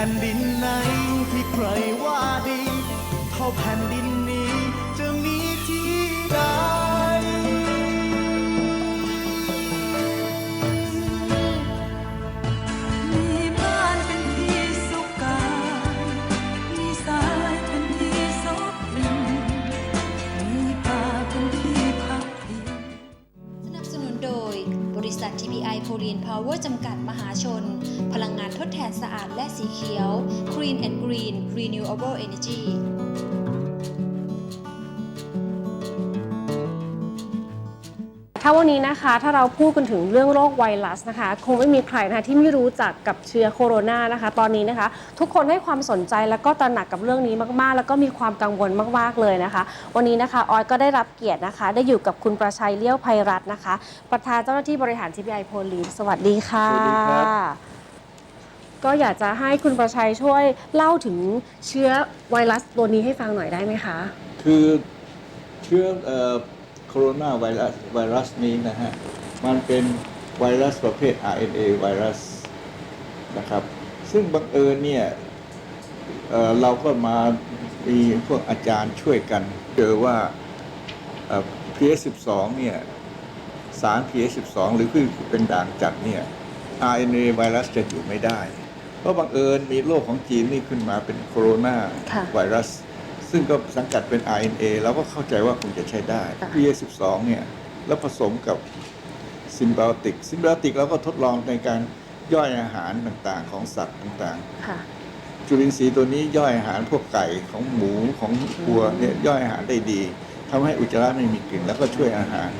แผ่นดินไหนที่ใครว่าดี เท่าแผ่นดินนี้จะมีที่ใดมีบ้านเป็นที่สุขกายมีสายเป็นที่ซบรินมีป่าเป็นที่พักพิงสนับสนุนโดยบริษัท TPI โพลีนพาวเวอร์จำกัดมหาชน สะอาดและสีเขียว Green and Green Renewable Energy ถ้าวันนี้นะคะถ้าเราพูดกันถึงเรื่องโรคไวรัสนะคะ คงไม่มีใครนะคะที่ไม่รู้จักกับเชื้อโคโรนานะคะ ตอนนี้นะคะ ทุกคนให้ความสนใจแล้วก็ตระหนักกับเรื่องนี้มากๆ แล้วก็มีความกังวลมากๆเลยนะคะ วันนี้นะคะออยก็ได้รับเกียรตินะคะ ได้อยู่กับคุณประชัยเลี้ยวภัยรัตน์นะคะ ประธานเจ้าหน้าที่บริหาร TPI โพลีนสวัสดีค่ะสวัสดีครับ ก็อยากจะให้คุณประชัยช่วยเล่าถึงเชื้อไวรัสตัวนี้ให้ฟังหน่อยได้ไหมคะ คือเชื้อโคโรนาไวรัสไวรัสนี้นะฮะ มันเป็นไวรัสประเภท RNA ไวรัสนะครับ ซึ่งบังเอิญเนี่ยเเราก็มามีพวกอาจารย์ช่วยกัน เจอว่าเอ่อ PS12 เนี่ยสาร PS12 หรือคือเป็นด่างจัดเนี่ย RNA ไวรัสจะอยู่ไม่ได้ เพราะบังเอิญมีโรคของจีนนี่ขึ้นมาเป็นโคโรนาค่ะไวรัส ซึ่งก็สังกัดเป็น RNA เราก็เข้าใจว่าคงจะใช้ได้ค่ะ PA12 เนี่ยแล้วผสมกับซิมไบโอติกซิมไบโอติกเราก็ทดลองในการย่อยอาหารต่างๆ ของสัตว์ต่างค่ะๆจุลินทรีย์ตัวนี้ย่อยอาหารพวกไก่ของหมูของวัวเนี่ยย่อยอาหารได้ดีทำให้อุจจาระไม่มีกลิ่นแล้วก็ช่วยอาหาร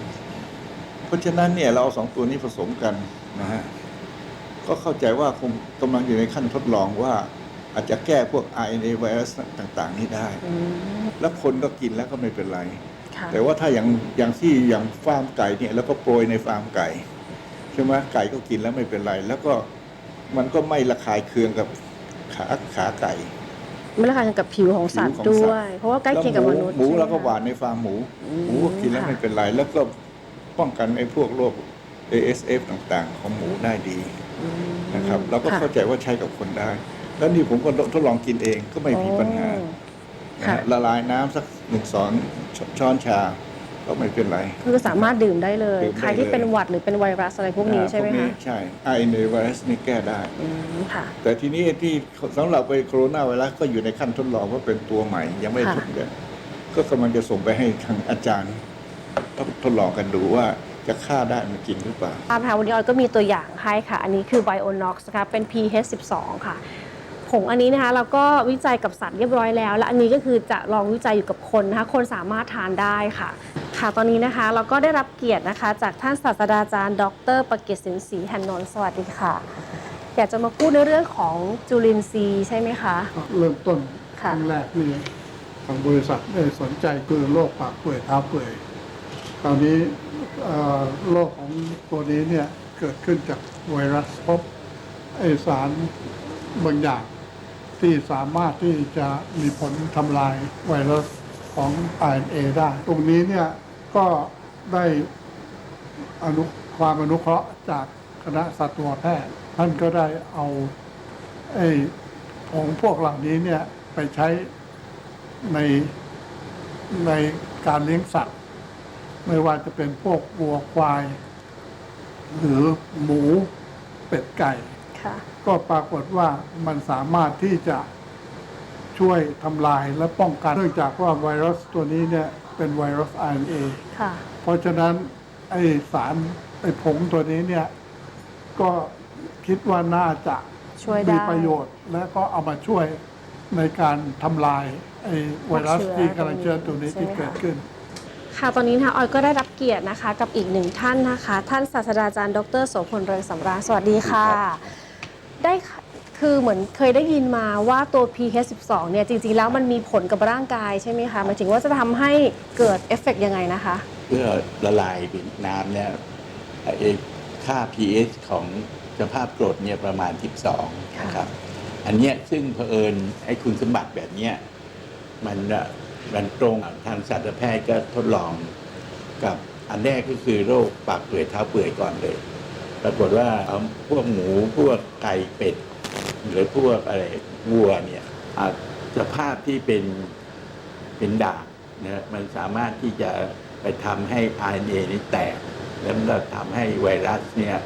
เพราะฉะนั้นเนี่ยเราเอาสองตัวนี้ผสมกันนะฮะ ก็เข้าใจว่าคงกำลังอยู่ในขั้นทดลองว่า อาจจะแก้พวก RNA ไวรัสต่างๆ นี้ได้อืมแล้วคนก็กินแล้วก็ไม่เป็นไรค่ะแต่ว่าถ้าอย่างอย่างที่อย่างฟาร์มไก่เนี่ยแล้วก็โปรยในฟาร์มไก่ใช่ไหมไก่ก็กินแล้วไม่เป็นไร แล้วก็มันก็ไม่ระคายเคืองกับขาขาไก่ไม่ละกันกับผิวของสัตว์ผิวของด้สัวตยว์เพราะว่าใกล้เคียงกับมนุษย์หมูใช่ไหเราก็คะหวานในฟาร์มหมูอืมหมูก็กินแล้วค่ะไม่เป็นไร แล้วก็ป้องกันไอ้พวกโรค ASF ต่างๆ ของหมูได้ดีอืมนะครับเราก็ค่ะเข้าใจว่าใช้กับคนได้ แล้วนี่ผมก็ทดลองกินเองก็ไม่มีปัญหาโอ้นะค่ะฮะละลายน้ำสักหนึ่งสองช้อนชา ก็ไม่เป็นไรคือสามารถดื่มได้เลยดื่มได้ใครที่เลยเป็นหวัดหรือเป็นไวรัสอะไรพวกนี้ใช่ไหมอ่าพวคะใช่ RNA ไวรัสนี่แก้ได้อืมค่ะแต่ทีนี้ที่สำหรับไอ้โคโรนาไวรัสก็อยู่ในขั้นทดลองว่าเป็นตัวใหม่ ยังไม่ค่ะทดลองก็กำลังจะส่งไปให้ทางอาจารย์ทดลองกันดูว่า จะฆ่าได้มันจริงหรือเปล่าตามค่ะวันนี้ออยก็มีตัวอย่างให้ค่ะ อันนี้คือ Bionox นะคะเป็น pH12 ค่ะผงอันนี้นะคะเราก็วิจัยกับสัตว์เรียบร้อยแล้ว และอันนี้ก็คือจะลองวิจัยอยู่กับคนนะคะคนสามารถทานได้ค่ะ ค่ะตอนนี้นะคะเราก็ได้รับเกียรตินะคะ จากท่านศาสตราจารย์ ดร ประกิตสินศรีหันนนท์สวัสดีค่ะ อยากจะมาพูดในเรื่องของจุลินทรีย์ใช่ไหมคะก็เริ่มต้นคค่ะรั้งแรกนี่ทางบริษัทได้สนใจคือโรคปากเปื่อยเท้าเปื่อยคราวนี้เอ่อ โรคของตัวนี้เนี่ยเกิดขึ้นจากไวรัสพบไอสารบางอย่างที่สามารถที่จะมีผลทำลายไวรัสของ RNA ได้ ตรงนี้เนี่ยก็ได้อนุความอนุเคราะห์จากคณะสัตวแพทย์ท่านก็ได้เอาไอ้ของพวกเหล่านี้เนี่ยไปใช้ในในการเลี้ยงสัตว์ ไม่ว่าจะเป็นพวกวัวควาย หรือหมูเป็ดไก่ ค่ะ ก็ปรากฏว่ามันสามารถที่จะช่วยทำลายและป้องกันเนื่องจากว่าไวรัสตัวนี้เนี่ยเป็นไวรัส RNA ค่ะ เพราะฉะนั้นไอสารไอผงตัวนี้เนี่ยก็คิดว่าน่าจะช่วยได้ มีประโยชน์ และก็เอามาช่วยในการทำลายไอไวรัสพวกเชื้อที่กำลังเชื้อตัวนี้ใช่ที่ไหมคะเกิดขึ้น ค่ะตอนนี้นะคะออยก็ได้รับเกียรตินะคะ กับอีกหนึ่งท่านนะคะ ท่านศาสตราจารย์ ดรโสพลเรืองสำราญสวัสดีค่ะ ได้ค่ะคือเหมือนเคยได้ยินมาว่าตัว pH12 เนี่ยจริง ๆ แล้วมันมีผลกับร่างกายใช่ไหมคะหมายถึงว่าจะทำให้เกิดเอฟเฟกต์ยังไงนะคะ เพื่อละลายเป็นน้ำเนี่ยไอ้ค่า pH ของสภาพกรดเนี่ยประมาณ 12 นะครับ อันเนี้ยซึ่งเผอิญไอ้คุณสมบัติแบบเนี้ยมันน่ะ มันตรงทางสัตวแพทย์ก็ทดลองกับอันแรกก็คือโรคปากเปื่อยเท้าเปื่อยก่อนเลย ปรากฏว่าพวกหมูพวกไก่เป็ด หรือพวกอะไรวัวเนี่ยสภาพที่เป็นเป็นด่างนะมันสามารถที่จะไปทำให้ RNA นี้แตก แล้วก็ทำให้ไวรัสเนี่ย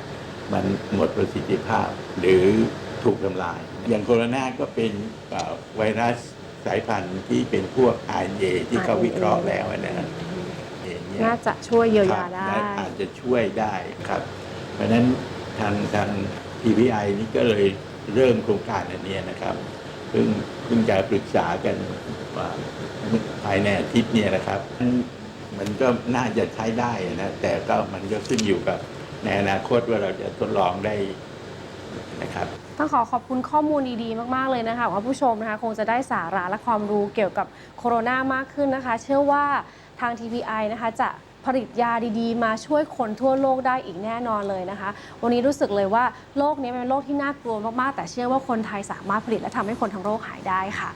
มันหมดประสิทธิภาพหรือถูกทำลาย อย่างโคโรนาก็เป็นไวรัส สายพันธุ์ที่เป็นพวก RNA ที่เขาวิเคราะห์แล้วนะฮะอย่างเงี้ยน่าจะช่วยเยียวยาครับได้และอาจจะช่วยได้ครับ เพราะฉะนั้นทางทาง TPI นี่ก็เลยเริ่มโครงการอันเนี้ยนะครับเพิ่งเพิ่งจะปรึกษากันว่าภายในอาทิตย์เนี่ยนะครับ มันก็น่าจะใช้ได้นะแต่ก็มันก็ขึ้นอยู่กับในอนาคตว่าเราจะทดลองได้ นะครับ ต้องขอขอบคุณข้อมูลดีๆ มากๆเลยนะคะว่าผู้ชมนะคะคงจะได้สาระและความรู้เกี่ยวกับโคโรนามากขึ้นนะคะ เชื่อว่าทาง TPI นะคะจะผลิตยาดีๆ มาช่วยคนทั่วโลกได้อีกแน่นอนเลยนะคะ วันนี้รู้สึกเลยว่าโลกนี้เป็นโลกที่น่ากลัวมากๆ แต่เชื่อว่าคนไทยสามารถผลิตและทำให้คนทั้งโลกหายได้ค่ะ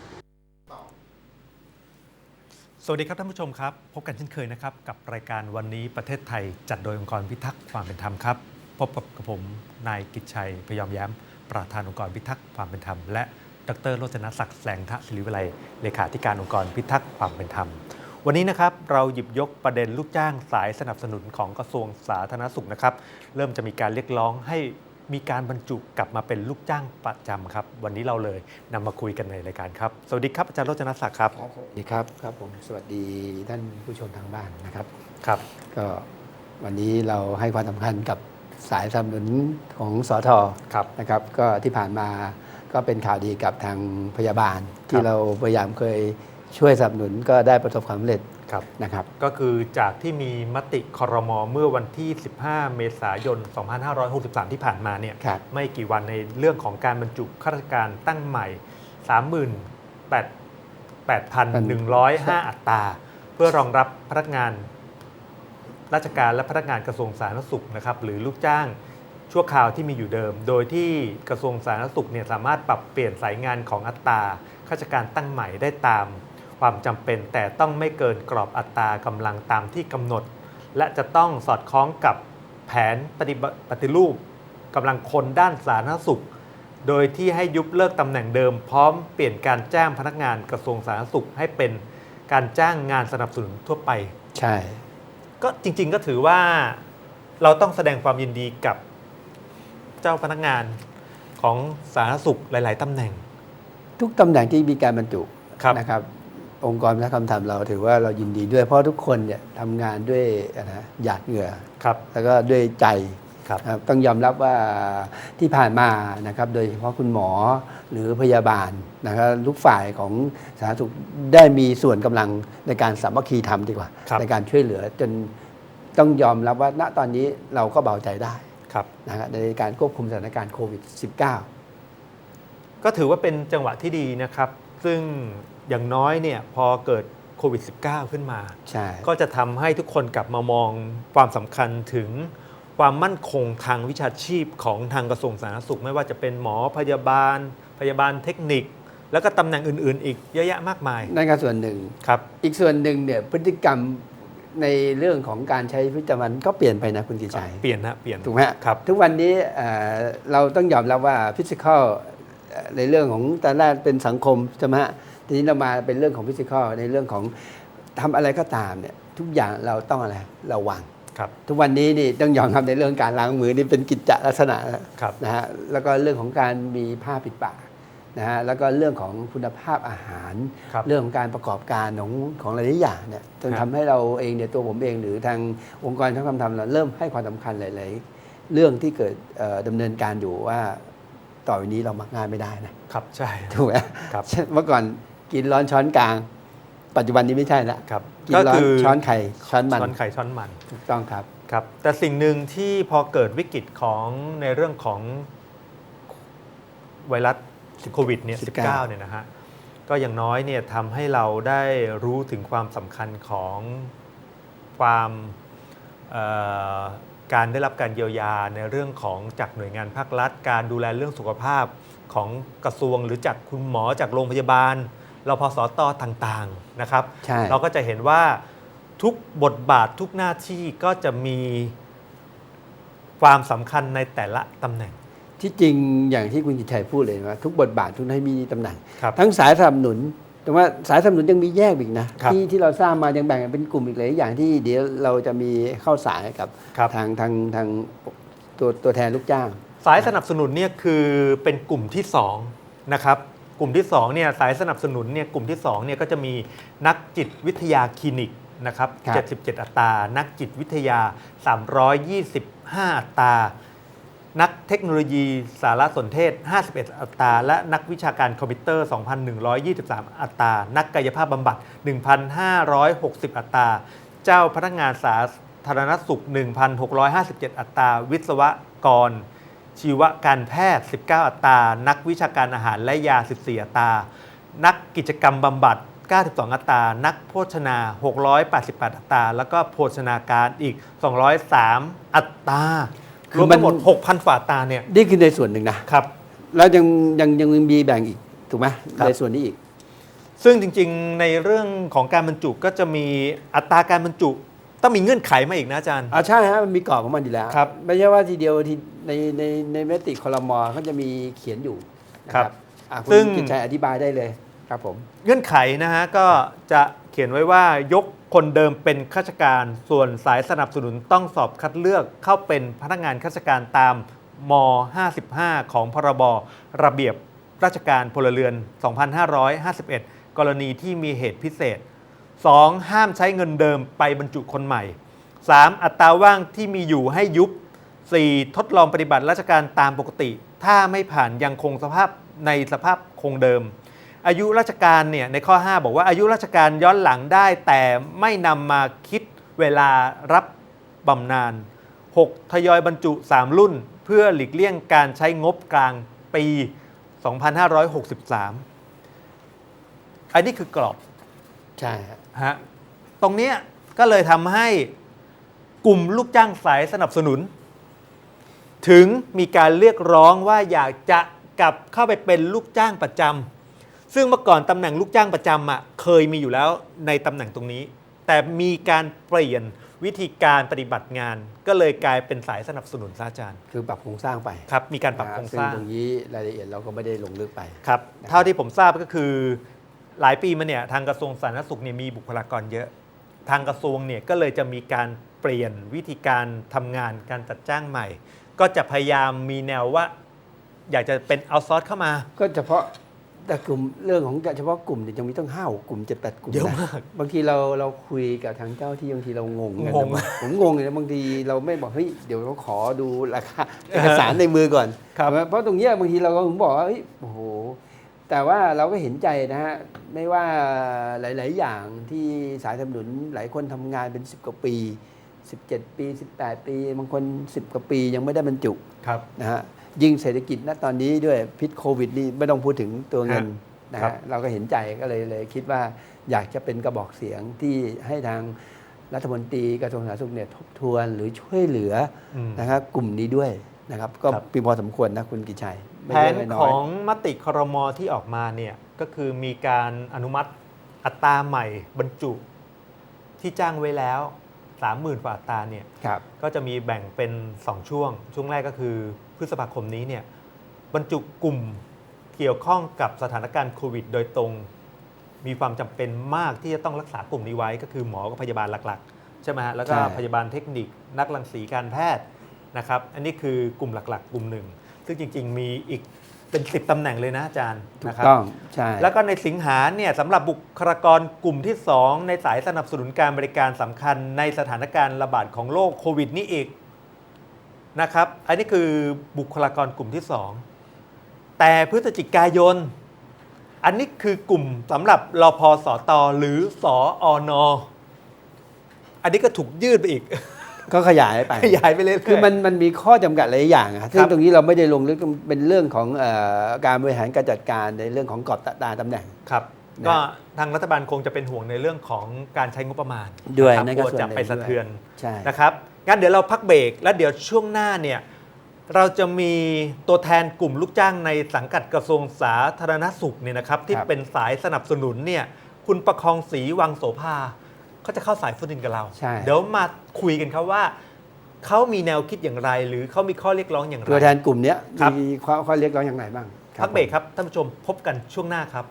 สวัสดีครับท่านผู้ชมครับ พบกันเช่นเคยนะครับ กับรายการวันนี้ประเทศไทยจัดโดยองค์กรพิทักษ์ความเป็นธรรมครับ พบกับกับผมนายกิจชัยพยอมแย้ม ประธานองค์กรพิทักษ์ความเป็นธรรม และดรโรจนศักดิ์แสงทะศิริวิไลเลขาธิการองค์กรพิทักษ์ความเป็นธรรม วันนี้นะครับเราหยิบยกประเด็นลูกจ้างสายสนับสนุนของกระทรวงสาธารณสุขนะครับ เริ่มจะมีการเรียกร้องให้มีการบรรจุกลับมาเป็นลูกจ้างประจำครับ วันนี้เราเลยนำมาคุยกันในรายการครับ สวัสดีครับอาจารย์โรจนศักดิ์ครับครับสวัสดีครับครับผมสวัสดีท่านผู้ชมทางบ้านนะครับครับ ก็วันนี้เราให้ความสำคัญกับ สายสนับสนุนของสอทอครับนะครับ ก็ที่ผ่านมาก็เป็นข่าวดีกับทางพยาบาลคที่รับเราพยายามเคยช่วยสนับสนุนก็ได้ประสบความสำเร็จครับนะครับ ก็คือจากที่มีมติคอรมอเมื่อวันที่ 15 เมษายน 2563 ที่ผ่านมาเนี่ยครับไม่กี่วันในเรื่องของการบรรจุข้าราชการตั้งใหม่ 38,105 อัตรา เพื่อรองรับพนักงาน ราชการและพนักงานกระทรวงสาธารณสุขนะครับหรือลูกจ้างชั่วคราวที่มีอยู่เดิม โดยที่กระทรวงสาธารณสุขเนี่ยสามารถปรับเปลี่ยนสายงานของอัตราข้าราชการตั้งใหม่ได้ตาม ความจำเป็นแต่ต้องไม่เกินกรอบอัตรากำลังตามที่กำหนด และจะต้องสอดคล้องกับแผนปฏิปฏิรูปกำลังคนด้านสาธารณสุข โดยที่ให้ยุบเลิกตำแหน่งเดิม พร้อมเปลี่ยนการจ้างพนักงานกระทรวงสาธารณสุขให้เป็นการจ้างงานสนับสนุนทั่วไป ใช่ ก็จริง ๆ ก็ถือว่าเราต้องแสดงความยินดีกับเจ้าพนักงานของสาธารณสุขหลาย ๆตำแหน่ง ทุกตำแหน่งที่มีการบรรจุครับ นะครับ องค์กรพิทักษ์คำธรรมเราถือว่าเรายินดีด้วยเพราะทุกคนเนี่ยทำงานด้วยอะไรนะหยาดเหงื่อ ครับ แล้วก็ด้วยใจ ครับนะครับต้องยอมรับว่าที่ผ่านมานะครับโดยเฉพาะคุณหมอหรือพยาบาลนะครับทุกฝ่ายของสาธารณสุขได้มีส่วนกำลังในการสามัคคีทำดีกว่าครับในการช่วยเหลือจนต้องยอมรับว่าณตอนนี้เราก็เบาใจได้ครับนะครับในการควบคุมสถานการณ์โควิด -19 ก็ถือว่าเป็นจังหวะที่ดีนะครับ ซึ่งอย่างน้อยเนี่ยพอเกิดโควิด -19 ขึ้นมาใช่ก็จะทำให้ทุกคนกลับมามองความสำคัญถึง ความมั่นคงทางวิชาชีพของทางกระทรวงสาธารณสุข ไม่ว่าจะเป็นหมอพยาบาล พยาบาลเทคนิค แล้วก็ตำแหน่งอื่น ๆ อีกเยอะแยะมากมายนั่นก็ส่วนหนึ่ง ครับอีกส่วนหนึ่งเนี่ยพฤติกรรมในเรื่องของการใช้ชีวิตประจำวันก็เปลี่ยนไปนะคุณกิจชัยเปลี่ยนนะเปลี่ยนถูกไหมฮะครับ ทุกวันนี้เอ่อเราต้องยอมรับว่าฟิสิกอลในเรื่องของตอนแรกเป็นสังคมใช่ไหมฮะทีนี้เรามาเป็นเรื่องของฟิสิกอลในเรื่องของทำอะไรก็ตามเนี่ยทุกอย่างเราต้องอะไรระวังครับ ทุกวันนี้นี่ต้องยอมรับในเรื่องการล้างมือนี่เป็นกิจจลักษณะนะครับนะฮะแล้วก็เรื่องของการมีผ้าปิดปากนะฮะแล้วก็เรื่องของคุณภาพอาหารครับเรื่องของการประกอบการของของหลายๆอย่างเนี่ยจนครับทำให้เราเองเนี่ยตัวผมเองหรือทางองค์กรทั้งคำทำเราเริ่มให้ความสำคัญหลายๆเรื่องที่เกิดเอ่อดำเนินการอยู่ว่าต่อไปนี้เรามักง่ายไม่ได้นะครับใช่ถูกไหมครับเมื่อก่อนกินร้อนช้อนกลาง ปัจจุบันนี้ไม่ใช่ละครับกินก็ร้อนคือช้อนไข่ช้อนมันช้อนไข่ช้อนมันถูกต้องครับครับ แต่สิ่งหนึ่งที่พอเกิดวิกฤตของในเรื่องของไวรัสโควิดเนี่ย19 19เนี่ยนะฮะก็อย่างน้อยเนี่ยทำให้เราได้รู้ถึงความสำคัญของความเอ่อการได้รับการเยียวยาในเรื่องของจากหน่วยงานภาครัฐ การดูแลเรื่องสุขภาพของกระทรวงหรือจากคุณหมอจากโรงพยาบาล รพสตต่างๆนะครับใช่เราก็จะเห็นว่าทุกบทบาททุกหน้าที่ก็จะมีความสำคัญในแต่ละตำแหน่ง ที่จริงอย่างที่คุณกิตชัยพูดเลยว่าทุกบทบาททุกหน้าที่มีตำแหน่งครับทั้งสายสนับสนุนแต่ว่าสายสนับสนุนยังมีแยกอีกนะครับที่ที่เราสร้างมายังแบ่งเป็นกลุ่มอีกหลายอย่างที่เดี๋ยวเราจะมีเข้าสายกับครับทางทางทางตัวตัวแทนลูกจ้าง สายสนับสนุนเนี่ยคือเป็นกลุ่มที่2นะครับ กลุ่มที่2เนี่ยสายสนับสนุนเนี่ยกลุ่มที่2เนี่ยก็จะมีนักจิตวิทยาคลินิกนะครับครับ77 อัตรา นักจิตวิทยา 325 อัตรา นักเทคโนโลยีสารสนเทศ 51 อัตรา และนักวิชาการคอมพิวเตอร์ 2,123 อัตรา นักกายภาพบำบัด 1,560 อัตรา เจ้าพนักงานสาธารณสุข 1,657 อัตรา วิศวกร ชีวการแพทย์ 19 อัตรา นักวิชาการอาหารและยา 14 อัตรา นักกิจกรรมบำบัด 92 อัตรา นักโภชนา 688 อัตรา แล้วก็โภชนาการอีก 203 อัตราคืรอวมมัทั้นงหมด 6,000ฝ่าอัตราเนี่ย นี่คือในส่วนหนึ่งนะครับ แล้วยังยังยังมีแบ่งอีก ถูกไหมครับในส่วนนี้อีก ซึ่งจริงๆในเรื่องของการบรรจุก็จะมีอัตราการบรรจุต้องมีเงื่อนไขมาอีกนะอาจารย์อ่าใช่ฮะมันมีกรอบของมันอยู่แล้วครับไม่ใช่ว่าทีเดียวที ในในในมติคอรมอเขาจะมีเขียนอยู่นะครับอะคุณซึ่งกิจชัยอธิบายได้เลยครับผมเงื่อนไขนะฮะก็จะเขียนไว้ว่ายกคนเดิมเป็นข้าราชการ ส่วนสายสนับสนุนต้องสอบคัดเลือกเข้าเป็นพนักงานข้าราชการตามม 55 ของพรบระเบียบราชการพลเรือน 2551 กรณีที่มีเหตุพิเศษ 2. ห้ามใช้เงินเดิมไปบรรจุคนใหม่ 3. อัตราว่างที่มีอยู่ให้ยุบ 4. ทดลองปฏิบัติราชการตามปกติ ถ้าไม่ผ่านยังคงสภาพในสภาพคงเดิม อายุราชการเนี่ยในข้อ 5 บอกว่าอายุราชการย้อนหลังได้ แต่ไม่นำมาคิดเวลารับบำนาญ 6. ทยอยบรรจุ 3 รุ่น เพื่อหลีกเลี่ยงการใช้งบกลางปี 2563 อันนี้คือกรอบ ใช่ฮะฮะตรงเนี้ยก็เลยทำให้กลุ่มลูกจ้างสายสนับสนุน ถึงมีการเรียกร้องว่าอยากจะกลับเข้าไปเป็นลูกจ้างประจำซึ่งเมื่อก่อนตำแหน่งลูกจ้างประจำอะเคยมีอยู่แล้วในตำแหน่งตรงนี้ แต่มีการเปลี่ยนวิธีการปฏิบัติงาน ก็เลยกลายเป็นสายสนับสนุนซะอาจารย์คือปรับโครงสร้างไปครับมีการปรับโครงซึ่สร้างตรงนี้รายละเอียดเราก็ไม่ได้ลงลึกไปครับเท่าที่ผมทราบก็คือ หลายปีมาเนี่ยทางกระทรวงสาธารณสุขเนี่ยมีบุคลากรเยอะ ทางกระทรวงเนี่ยก็เลยจะมีการเปลี่ยนวิธีการทำงานการจัดจ้างใหม่ ก็จะพยายามมีแนวว่า อยากจะเป็นเอาซอร์สเข้ามา ก็เฉพาะแต่กลุ่มเรื่องของเฉพาะกลุ่มเนี่ยยังมีตั้งห้ากลุ่มเจ็ดแปดกลุ่มเยอะนมากบางทีเราเราคุยกับทางเจ้าที่บางทีเรางงกันงงนะผมงงเลยนะบางทีเราไม่บอกเฮ้ยเดี๋ยวเราขอดูราคาเอกสารในมือก่อนครับเพราะตรงเนี้ยบางทีเราก็ผมบอกว่าเฮ้ยโอ้โหแต่ว่าเราก็เห็นใจนะฮะไม่ว่าหลาย ๆ อย่างที่สายสนับสนุนหลายคนทำงานเป็น10กว่าปี 17 ปี 18 ปี บางคน 10 กว่าปียังไม่ได้บรรจุครับนะฮะยิ่งเศรษฐกิจณตอนนี้ด้วยพิษโควิดนี่ไม่ต้องพูดถึงตัวเงินฮะนะครับฮะเราก็เห็นใจก็เลยเลยคิดว่าอยากจะเป็นกระบอกเสียงที่ให้ทางรัฐมนตรีกระทรวงสาธารณสุขเนี่ยทบทวนหรือช่วยเหลืออืมนะครับกลุ่มนี้ด้วยนะครับก็ครับปีพอสมควรนะคุณกิจชัยไม่แผเยนอะไม่น้ขอยองมติครมที่ออกมาเนี่ยก็คือมีการอนุมัติอัตราใหม่บรรจุที่จ้างไว้แล้ว 30,000กว่าอัตราเนี่ยครับก็จะมีแบ่งเป็น 2 ช่วง ช่วงแรกก็คือพฤษภาคมนี้เนี่ยบรรจุกลุ่มเกี่ยวข้องกับสถานการณ์โควิด โดยตรง มีความจำเป็นมากที่จะต้องรักษากลุ่มนี้ไว้ก็คือหมอกับพยาบาลหลักๆ ใช่ไหมฮะแล้วก็ใช่พยาบาลเทคนิค นักรังสีการแพทย์นะครับ อันนี้คือกลุ่มหลักๆ กลุ่มหนึ่ง ซึ่งจริง ๆ มีอีก เป็น 10 ตำแหน่งเลยนะอาจารย์ถูนะกครับ ต้องใช่ แล้วก็ในสิงหาเนี่ยสำหรับบุคลากรกลุ่มที่ 2 ในสายสนับสนุนการบริการสำคัญในสถานการณ์ระบาดของโรคโควิดนี้อีกนะครับ อันนี้คือบุคลากรกลุ่มที่ 2 แต่พฤศจิกายน อันนี้คือกลุ่มสำหรับรอพอสอตอหรือสออนออันนี้ก็ถูกยืดไปอีก ก็ขยายไป ขยายไปเรื่อยๆคือมันมันมีข้อจำกัดหลายอย่างอะซึ่งตรงนี้เราไม่ได้ลงลึกเป็นเรื่องของเอ่อการบริหารการจัดการในเรื่องของกรอบตาตำแหน่งครับนะก็ทางรัฐบาลคงจะเป็นห่วงในเรื่องของการใช้งบประมาณด้วยนะครับนั่นกก็ลัวส่วนจะหนึ่งไปสะเทือนใช่นะครับงั้นเดี๋ยวเราพักเบรกแล้วเดี๋ยวช่วงหน้าเนี่ยเราจะมีตัวแทนกลุ่มลูกจ้างในสังกัดกระทรวงสาธารณสุขเนี่ยนะครับ ที่เป็นสายสนับสนุนเนี่ยคุณประคองศรีวังโสภา เขาจะเข้าสายฟุตดินกับเรา ใช่ เดี๋ยวมาคุยกันครับว่า เขามีแนวคิดอย่างไร หรือเขามีข้อเรียกร้องอย่างไร ตัวแทนกลุ่มเนี้ยครับ มีข้อข้อเรียกร้องอย่างไรบ้างพักเบรกครับท่านผู้ชมพบกันช่วงหน้าครับ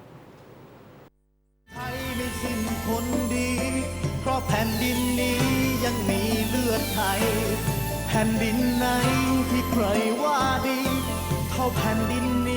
ไทยไม่สิ้นคนดี เพราะแผ่นดินนี้ยังมีเลือดไทย แผ่นดินไหนที่ใครว่าดี เท่าแผ่นดินนี้จะมีที่